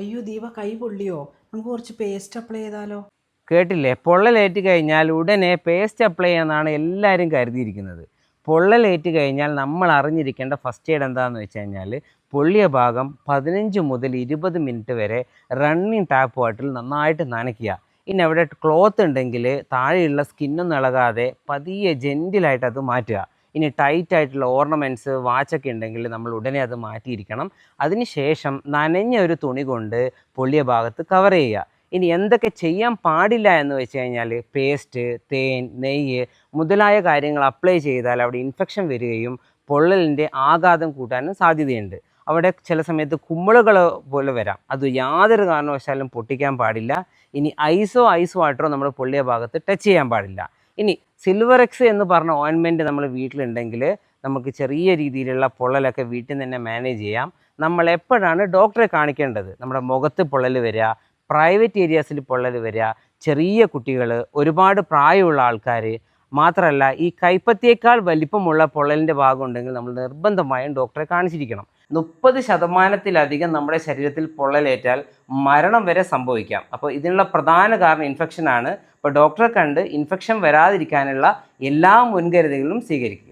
അയ്യോ ദീപ കൈ പൊള്ളിയോ? നമുക്ക് കുറച്ച് പേസ്റ്റ് അപ്ലൈ ചെയ്താലോ? കേട്ടില്ലേ? പൊള്ളലേറ്റ് കഴിഞ്ഞാൽ ഉടനെ പേസ്റ്റ് അപ്ലൈ ചെയ്യാന്നാണ് എല്ലാവരും കരുതിയിരിക്കുന്നത്. പൊള്ളലേറ്റ് കഴിഞ്ഞാൽ നമ്മൾ അറിഞ്ഞിരിക്കേണ്ട ഫസ്റ്റ് എയ്ഡ് എന്താണെന്ന് വെച്ച് കഴിഞ്ഞാൽ പൊള്ളിയ ഭാഗം പതിനഞ്ച് മുതൽ ഇരുപത് മിനിറ്റ് വരെ റണ്ണിങ് ടാപ്പ് വാട്ടിൽ നന്നായിട്ട് നനയ്ക്കുക. ഇനി അവിടെ ക്ലോത്ത് ഉണ്ടെങ്കിൽ താഴെയുള്ള സ്കിന്നൊന്നും ഇളകാതെ പതിയെ ജെന്റിലായിട്ട് അത് മാറ്റുക. ഇനി ടൈറ്റ് ആയിട്ടുള്ള ഓർണമെന്റ്സ് വാച്ചൊക്കെ ഉണ്ടെങ്കിൽ നമ്മൾ ഉടനെ അത് മാറ്റിയിരിക്കണം. അതിനുശേഷം നനഞ്ഞ ഒരു തുണി കൊണ്ട് പൊള്ളിയ ഭാഗത്ത് കവർ ചെയ്യുക. ഇനി എന്തൊക്കെ ചെയ്യാൻ പാടില്ല എന്ന് വെച്ച് കഴിഞ്ഞാൽ പേസ്റ്റ് തേൻ നെയ്യ് മുതലായ കാര്യങ്ങൾ അപ്ലൈ ചെയ്താൽ അവിടെ ഇൻഫെക്ഷൻ വരികയും പൊള്ളലിന്റെ ആഘാതം കൂട്ടാനും സാധ്യതയുണ്ട്. അവിടെ ചില സമയത്ത് കുമ്മിളുകൾ പോലെ വരാം. അത് യാതൊരു കാരണവശാലും പൊട്ടിക്കാൻ പാടില്ല. ഇനി ഐസോ ഐസ് വാട്ടറോ നമ്മൾ പൊള്ളിയ ഭാഗത്ത് ടച്ച് ചെയ്യാൻ പാടില്ല. ഇനി സിൽവർ എക്സ് എന്ന് പറഞ്ഞ ഓയിൻമെന്റ് നമ്മൾ വീട്ടിലുണ്ടെങ്കിൽ നമുക്ക് ചെറിയ രീതിയിലുള്ള പൊള്ളലൊക്കെ വീട്ടിൽ നിന്ന് തന്നെ മാനേജ് ചെയ്യാം. നമ്മൾ എപ്പോഴാണ് ഡോക്ടറെ കാണിക്കേണ്ടത്? നമ്മുടെ മുഖത്ത് പൊള്ളൽ വരിക പ്രൈവറ്റ് ഏരിയാസിൽ പൊള്ളൽ വരിക ചെറിയ കുട്ടികൾ ഒരുപാട് പ്രായമുള്ള ആൾക്കാർ മാത്രമല്ല ഈ കൈപ്പത്തിയേക്കാൾ വലിപ്പമുള്ള പൊള്ളലിന്റെ ഭാഗം ഉണ്ടെങ്കിൽ നമ്മൾ നിർബന്ധമായും ഡോക്ടറെ കാണിച്ചിരിക്കണം. മുപ്പത് ശതമാനത്തിലധികം നമ്മുടെ ശരീരത്തിൽ പൊള്ളലേറ്റാൽ മരണം വരെ സംഭവിക്കാം. അപ്പോൾ ഇതിനുള്ള പ്രധാന കാരണം ഇൻഫെക്ഷനാണ് അപ്പോൾ ഡോക്ടറെ കണ്ട് ഇൻഫെക്ഷൻ വരാതിരിക്കാനുള്ള എല്ലാ മുൻകരുതലുകളും സ്വീകരിക്കുക.